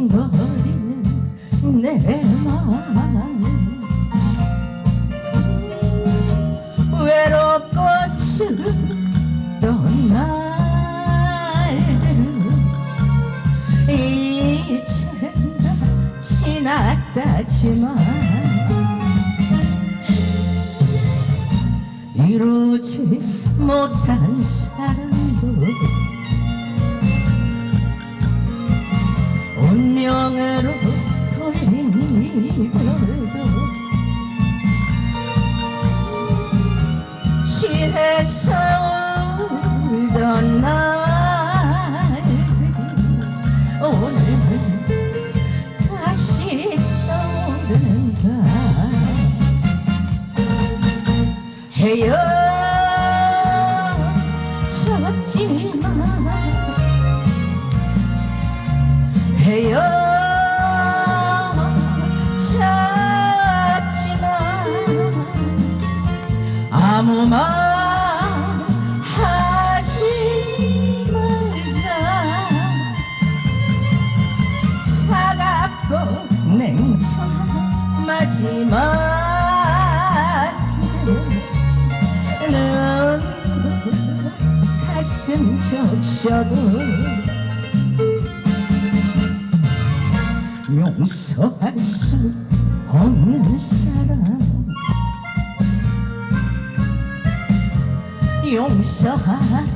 흥청거리는 내 마음 외롭고 추던 날들은 이제 다 지났다지만 이루지 못한 사랑 헤어졌지만 헤어졌지만 아무 말 하지 말자. 차갑고 냉정한 마지막 적셔도 용서할 수 없는 사람. 용서하려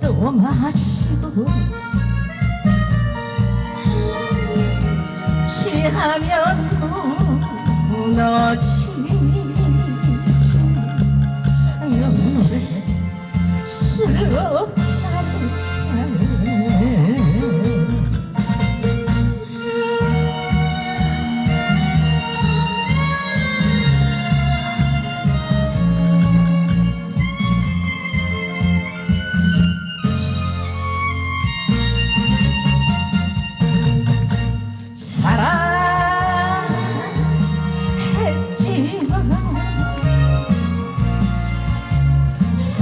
또 마시고 취하면 무너지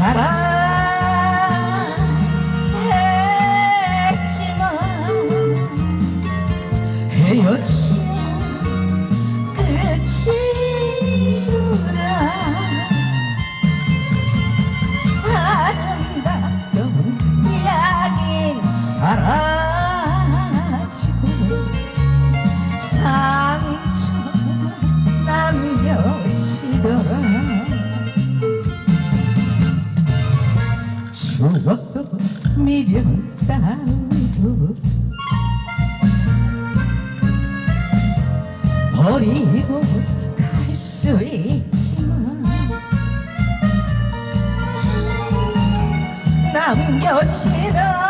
사랑했지만 헤어지 추억도 미련 따위도 버리고 갈 수 있지만 남겨진